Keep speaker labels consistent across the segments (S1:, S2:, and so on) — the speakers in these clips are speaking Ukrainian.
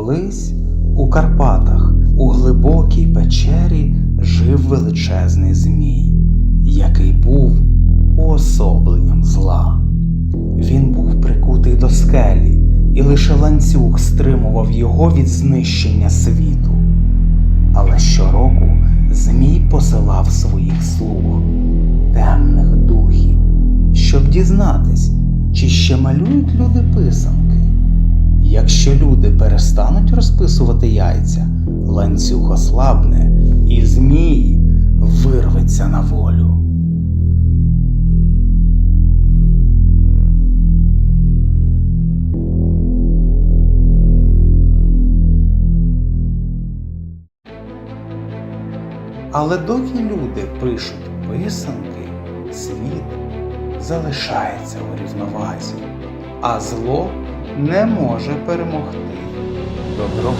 S1: Колись у Карпатах у глибокій печері жив величезний змій, який був уособленням зла. Він був прикутий до скелі, і лише ланцюг стримував його від знищення світу. Але щороку Змій посилав своїх слуг, темних духів, щоб дізнатись, чи ще малюють люди писанки. Якщо люди перестануть розписувати яйця, ланцюг ослабне, і змій вирветься на волю. Але доки люди пишуть писанки, світ залишається у рівновазі, а зло не може перемогти добро.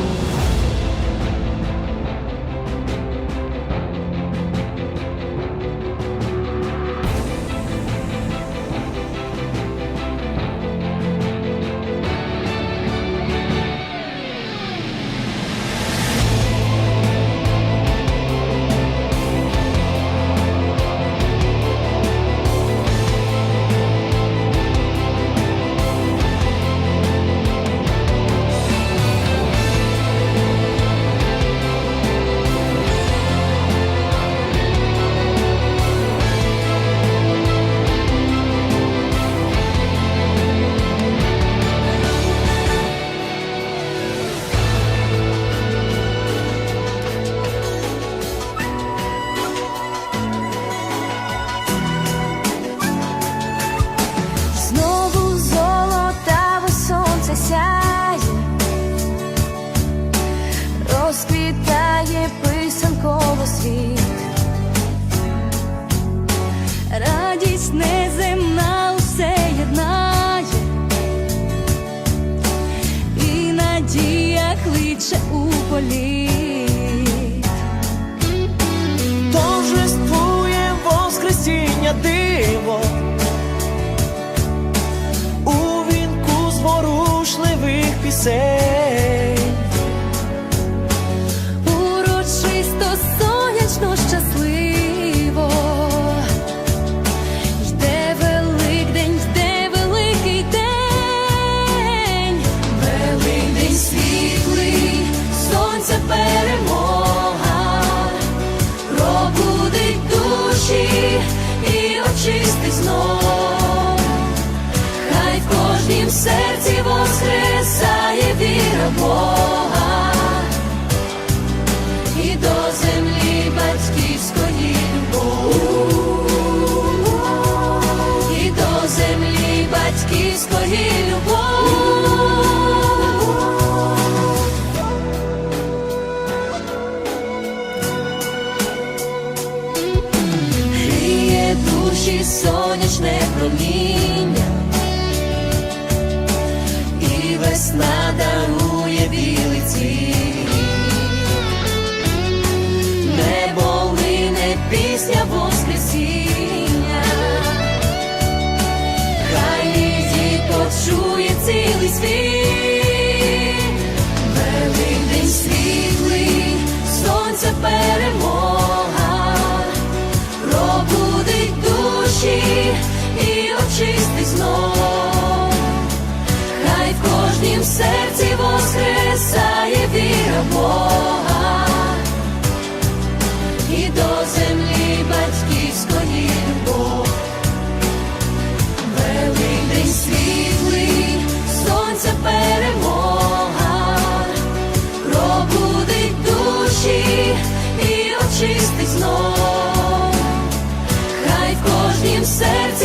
S2: Надія у політ.
S3: торжествує Воскресіння диво у вінку зворушливих пісень.
S2: Урочисто і знов. Хай в кожнім серці воскресає віра Бога і до землі батьківської любов, і до землі батьківської душі сонячне проміння, і весна дарує білий цвіт. Небо лине пісня Воскресіння, хай її почує цілий світ, знов. Хай в кожнім серці воскресає віра Бога і до землі батьківської любов. Великдень світлий, сонця перемога, пробудить душі і очистить знов. Хай в кожнім серці